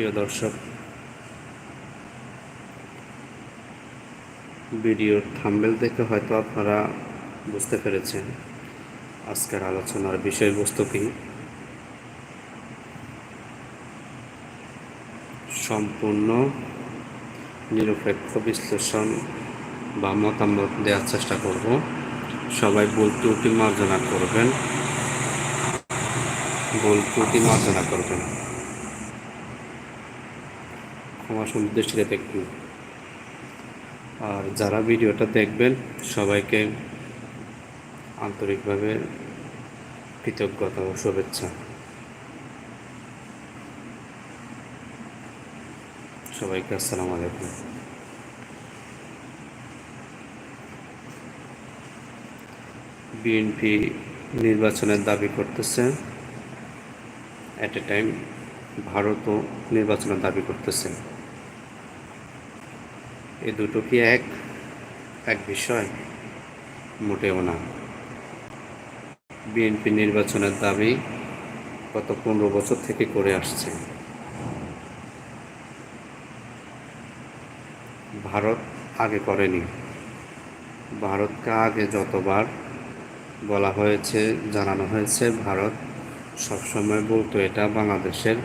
প্রিয় দর্শক, ভিডিওর থাম্বেল দেখে হয়তো আপনারা বুঝতে পেরেছেন আজকের আলোচনার বিষয়বস্তু কি। সম্পূর্ণ নিরপেক্ষ বিশ্লেষণ বা মতামত দেওয়ার চেষ্টা করব। সবাই ভুল ত্রুটি মার্জনা করবেন। ভুল ত্রুটি মার্জনা করবেন। ক্ষমা সুন্দর দৃষ্টিতে দেখবেন আর যারা ভিডিওটা দেখবেন, সবাইকে আন্তরিকভাবে কৃতজ্ঞতা ও শুভেচ্ছা। সবাইকে আসসালামু আলাইকুম। বিএনপি নির্বাচনের দাবি করতেছে অ্যাট এ টাইম ভারতও নির্বাচনের দাবি করতেছে। এ দুটো কি এক এক বিষয়, মোটেও না। বিএনপি নির্বাচনের দাবি গত পনেরো বছর থেকে করে আসছে। ভারত আগে করেনি। ভারতকে আগে যতবার বলা হয়েছে, জানানো হয়েছে, ভারত সবসময় বলতো এটা বাংলাদেশের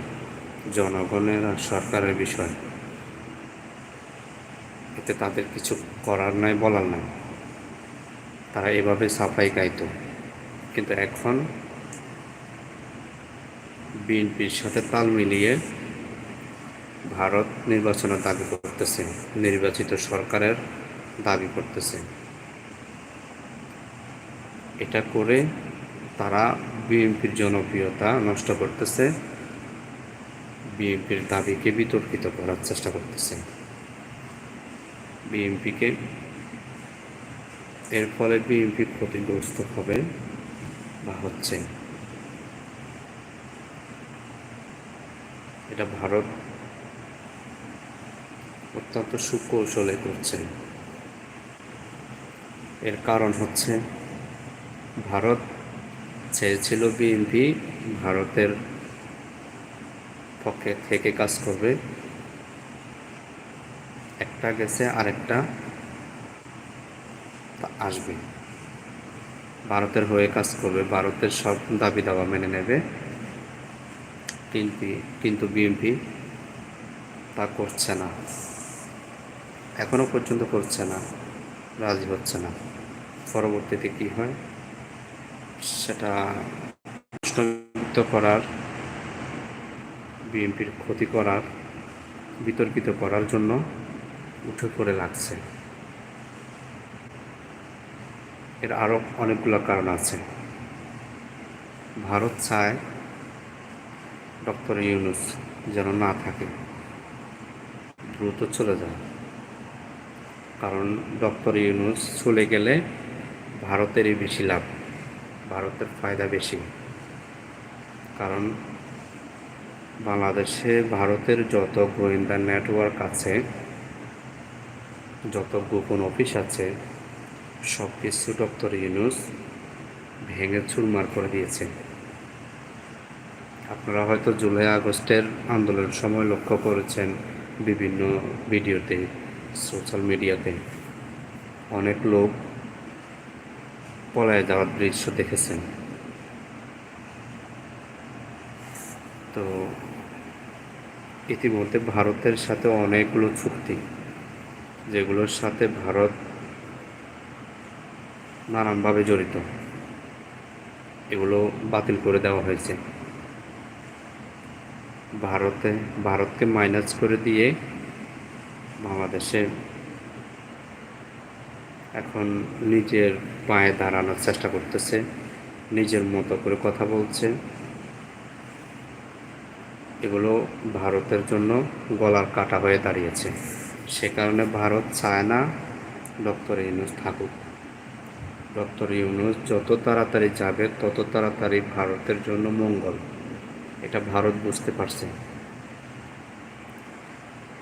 জনগণের আর সরকারের বিষয়। এতে তাদের কিছু করার নাই, বলার নাই। তারা এভাবে সাফাই গাইতো কিন্তু এখন বিএনপির সাথে তাল মিলিয়ে ভারত নির্বাচনের দাবি করতেছে, নির্বাচিত সরকারের দাবি করতেছে। এটা করে তারা বিএনপির জনপ্রিয়তা নষ্ট করতেছে, বিএনপির দাবিকে বিতর্কিত করার চেষ্টা করতেছে। বিএনপিকে এর ফলে বিএনপি ক্ষতিগ্রস্ত হবে বা হচ্ছে। এটা ভারত অত্যন্ত সুকৌশলে করছে। এর কারণ হচ্ছে, ভারত চেয়েছিল বিএনপি ভারতের পক্ষে থেকে কাজ করবে। একটা গেছে, আরেকটা আসবে। ভারতের হয়ে কাজ করবে, ভারতের সব দাবি দাওয়া মেনে নেবে। কিন্তু কিন্তু বিএনপি তা করছে না। এখনও পর্যন্ত করছে না, রাজি হচ্ছে না। পরবর্তীতে কি হয়, সেটা প্রশ্নবিদ্ধ করার বিএনপির ক্ষতি করার, বিতর্কিত করার জন্য উঠে পড়ে লাগছে। এর আরও অনেকগুলো কারণ আছে। ভারত চায় ডক্টর ইউনুস যেন না থাকে, দ্রুত চলে যায়। কারণ ডক্টর ইউনুস চলে গেলে ভারতেরই বেশি লাভ, ভারতের ফায়দা বেশি। কারণ বাংলাদেশে ভারতের যত গোয়েন্দা নেটওয়ার্ক আছে যত গোপন অফিস আছে সব কিছু ডক্টর ইউনুস ভেঙে চুরমার করে দিয়েছে আপনারা হয়তো জুলাই আগস্টের আন্দোলনের সময় লক্ষ্য করেছেন বিভিন্ন ভিডিওতে, সোশ্যাল মিডিয়াতে। অনেক লোক পলায় যাওয়ার দৃশ্য দেখেছেন। তো, ইতিমধ্যে ভারতের সাথে অনেকগুলো চুক্তি যেগুলোর সাথে ভারত নানানভাবে জড়িত। এগুলো বাতিল করে দেওয়া হয়েছে। ভারতে, ভারতকে মাইনাস করে দিয়ে বাংলাদেশে এখন নিজের পায়ে দাঁড়ানোর চেষ্টা করতেছে, নিজের মতো করে কথা বলছে। এগুলো ভারতের জন্য গলার কাটা হয়ে দাঁড়িয়েছে। সে কারণে ভারত চায় না ডক্টর ইউনুস থাকুক। ডক্টর ইউনুস যত তাড়াতাড়ি যাবে, তত তাড়াতাড়ি ভারতের জন্য মঙ্গল। এটা ভারত বুঝতে পারছে।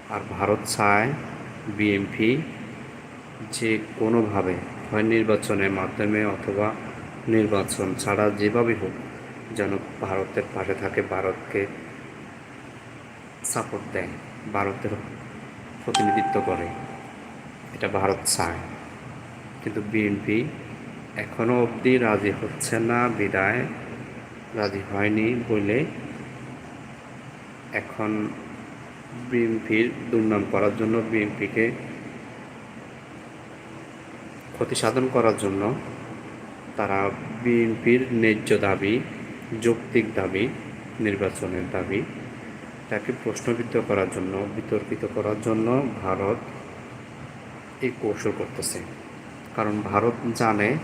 আর ভারত চায় বিএমপি যে কোনোভাবে হয় নির্বাচনের মাধ্যমে অথবা নির্বাচন ছাড়া যেভাবে হোক যেন ভারতের পাশে থাকে, ভারতকে সাপোর্ট দেয়, ভারতের প্রতিনিধিত্ব করে। এটা ভারত চায়। কিন্তু বিএনপি এখনও অবধি রাজি হচ্ছে না, বিদায় রাজি হয়নি বলে এখন বিএনপির দুর্নাম করার জন্য, বিএনপিকে ক্ষতি সাধন করার জন্য তারা বিএনপির ন্যায্য দাবি, যৌক্তিক দাবি, নির্বাচনের দাবি তাকে প্রশ্নবিদ্ধ করার জন্য, বিতর্কিত করার জন্য ভারত এই কৌশল করতেছে। কারণ ভারত জানে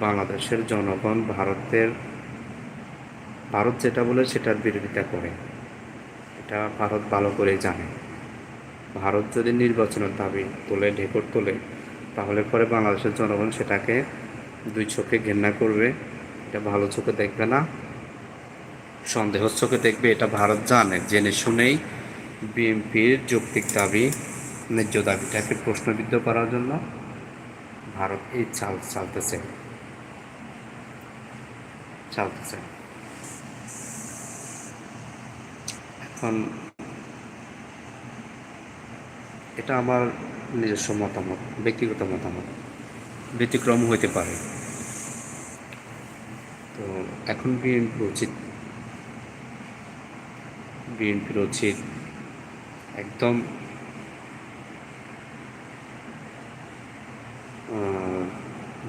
বাংলাদেশের জনগণ ভারতের, ভারত যেটা বলে সেটার বিরোধিতা করে। এটা ভারত ভালো করেই জানে। ভারত যদি নির্বাচনের দাবি তোলে, ঢেকর তোলে, তাহলে পরে বাংলাদেশের জনগণ সেটাকে দুই চোখে ঘেন্না করবে। এটা ভালো চোখে দেখবে না। সন্দেহ চোখে দেখবে এটা ভারত জানে। জেনে শুনেই বিএনপির যৌক্তিক দাবি, ন্যায্য দাবিটাকে প্রশ্নবিদ্ধ করার জন্য ভারত এই চাল চালতেছে। চালতেছে। এখন এটা আমার নিজস্ব মতামত, ব্যক্তিগত মতামত। ব্যতিক্রম হইতে পারে। তো এখন বিএনপির উচিত বিএনপির উচিত একদম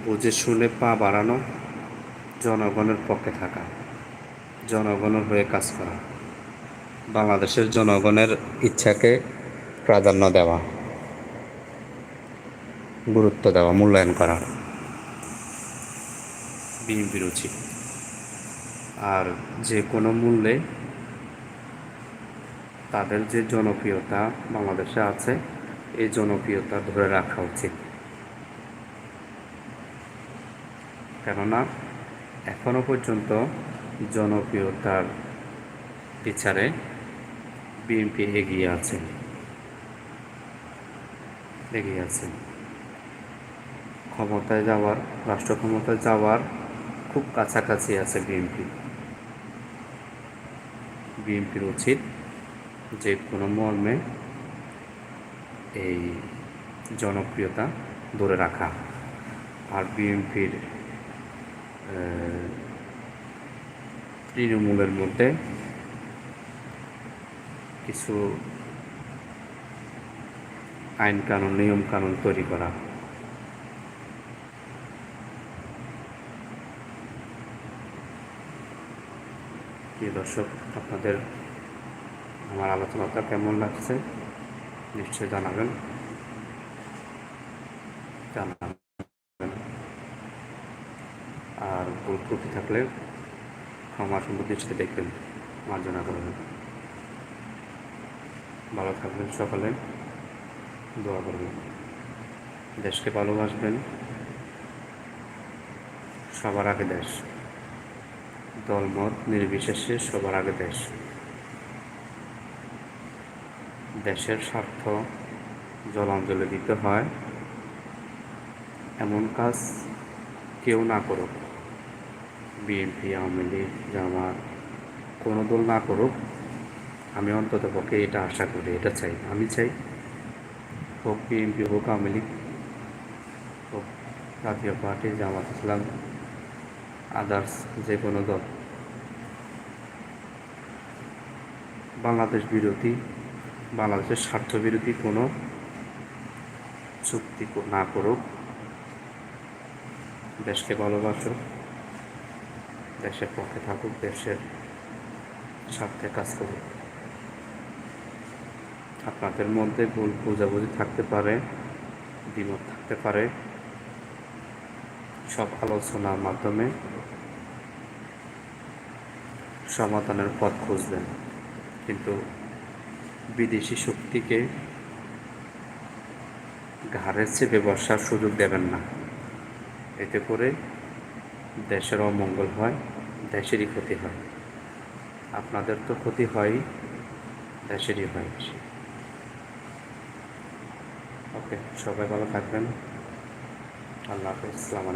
বুঝে শুনে পা বাড়ানো জনগণের পক্ষে থাকা, জনগণের হয়ে কাজ করা, বাংলাদেশের জনগণের ইচ্ছাকে প্রাধান্য দেওয়া, গুরুত্ব দেওয়া, মূল্যায়ন করা বিএনপির উচিত। আর যে কোনো মূল্যে তাদের যে জনপ্রিয়তা বাংলাদেশে আছে, এই জনপ্রিয়তা ধরে রাখা উচিত। কেননা, এখনও পর্যন্ত জনপ্রিয়তার বিচারে বিএনপি এগিয়ে আছে। এগিয়ে আছে। ক্ষমতায় যাওয়ার রাষ্ট্র ক্ষমতায় যাওয়ার খুব কাছাকাছি আছে বিএনপি। বিএনপির উচিত যে কোনো মর্মে এই জনপ্রিয়তা ধরে রাখা। আর বিএনপির তৃণমূলের মধ্যে কিছু আইন কানুন, নিয়ম কানুন তৈরি করা। প্রিয় দর্শক, আপনাদের আমার আলোচনাটা কেমন লাগছে? নিশ্চয়ই জানাবেন। জানাবেন। আর ভুল ত্রুটি থাকলে ক্ষমা সুন্দর দৃষ্টিতে দেখবেন। মার্জনা করবেন ভালো থাকবেন সকালে। দোয়া করবেন। দেশকে ভালোবাসবেন। সবার আগে দেশ। দলমত নির্বিশেষে সবার আগে দেশ। দেশের স্বার্থ জলাঞ্জলি দিতে হয়। এমন কাজ কেউ না করুক। বিএনপি, আওয়ামী লীগ, জামাত, কোনো দল না করুক। আমি অন্তত পক্ষে এটা আশা করি, এটা চাই। আমি চাই হোক বিএনপি হোক আওয়ামী লীগ হোক জাতীয় পার্টি, জামাত ইসলাম, আদার্স যে কোনো দল। বাংলাদেশ বিরোধী বাংলাদেশের স্বার্থবিরোধী কোনো চুক্তি না করুক। দেশকে ভালোবাসুক, দেশের পক্ষে থাকুক, দেশের স্বার্থে কাজ করুক। আপনাদের মধ্যে ভুল বোঝাবুঝি থাকতে পারে, দ্বিমত থাকতে পারে। সব আলোচনার মাধ্যমে সমাধানের পথ খুঁজবেন। কিন্তু বিদেশি শক্তিকে ঘাড়ের চেপে বসার সুযোগ দেবেন না। এতে করে দেশের অমঙ্গল হয়, দেশেরই ক্ষতি হয়। আপনাদের তো ক্ষতি হয়, দেশেরই হয়। ওকে, সবাই ভালো থাকবেন। আল্লাহ হাফিজ, আসসালামু